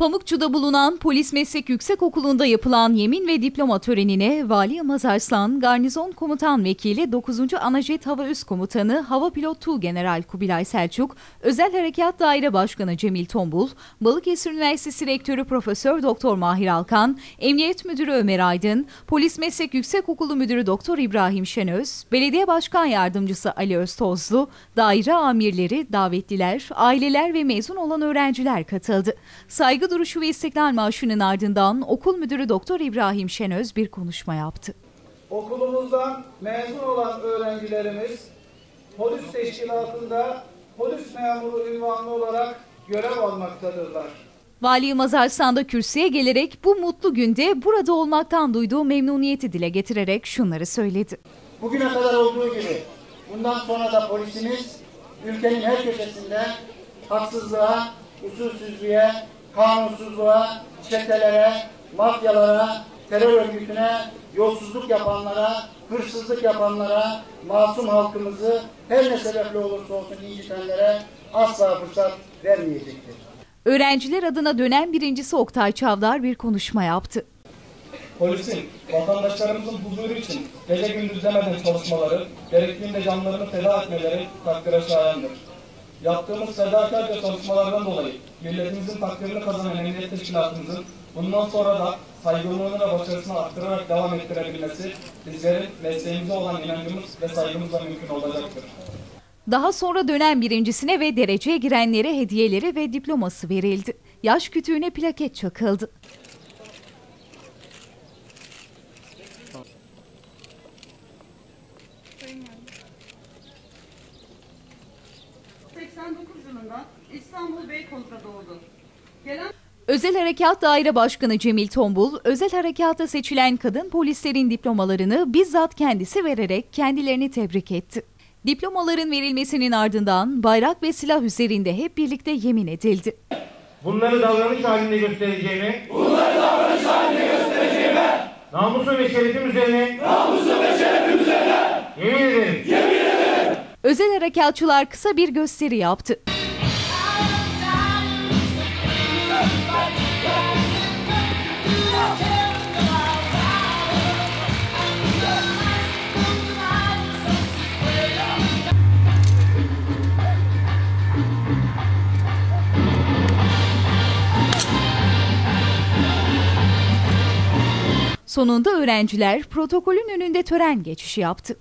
Pamukçu'da bulunan Polis Meslek Yüksekokulu'nda yapılan yemin ve diploma törenine Vali Yılmaz Arslan, Garnizon Komutan Vekili 9. Anajet Hava Üst Komutanı Hava Pilot Tu General Kubilay Selçuk, Özel Harekat Daire Başkanı Cemil Tombul, Balıkesir Üniversitesi Rektörü Profesör Doktor Mahir Alkan, Emniyet Müdürü Ömer Aydın, Polis Meslek Yüksekokulu Müdürü Doktor İbrahim Şenöz, Belediye Başkan Yardımcısı Ali Öztozlu, daire amirleri, davetliler, aileler ve mezun olan öğrenciler katıldı. Saygı duruşu ve istiklal marşının ardından okul müdürü Doktor İbrahim Şenöz bir konuşma yaptı. Okulumuzdan mezun olan öğrencilerimiz polis teşkilatında polis memuru ünvanlı olarak görev almaktadırlar. Vali Yılmaz Arslan kürsüye gelerek bu mutlu günde burada olmaktan duyduğu memnuniyeti dile getirerek şunları söyledi. Bugüne kadar olduğu gibi bundan sonra da polisimiz ülkenin her köşesinde haksızlığa, usulsüzlüğe, kanunsuzluğa, çetelere, mafyalara, terör örgütüne, yolsuzluk yapanlara, hırsızlık yapanlara, masum halkımızı her ne sebeple olursa olsun incitenlere asla fırsat vermeyecektir. Öğrenciler adına dönem birincisi Oktay Çavdar bir konuşma yaptı. Polisin vatandaşlarımızın huzuru için gece gündüz demeden çalışmaları, gerektiğinde canlarını feda etmeleri takdire şayandır. Yaptığımız fedakarca çalışmalardan dolayı milletimizin takdirini kazanan Emniyet Teşkilatımızın bundan sonra da saygınlığını ve başarısını arttırarak devam ettirebilmesi bizlerin mesleğimize olan inancımız ve saygımızla mümkün olacaktır. Daha sonra dönem birincisine ve dereceye girenlere hediyeleri ve diploması verildi. Yaş kütüğüne plaket çakıldı. Yılında İstanbul Beykoz'da doğdu. Gelen Özel Harekat Daire Başkanı Cemil Tombul, özel harekata seçilen kadın polislerin diplomalarını bizzat kendisi vererek kendilerini tebrik etti. Diplomaların verilmesinin ardından bayrak ve silah üzerinde hep birlikte yemin edildi. Bunları davranış halinde göstereceğime, bunları davranış halinde göstereceğime, namusum ve şerefim üzerine, namusum ve şerefim üzerine, yemin ederim. Yemin ederim. Özel harekatçılar kısa bir gösteri yaptı. Sonunda öğrenciler protokolün önünde tören geçişi yaptı.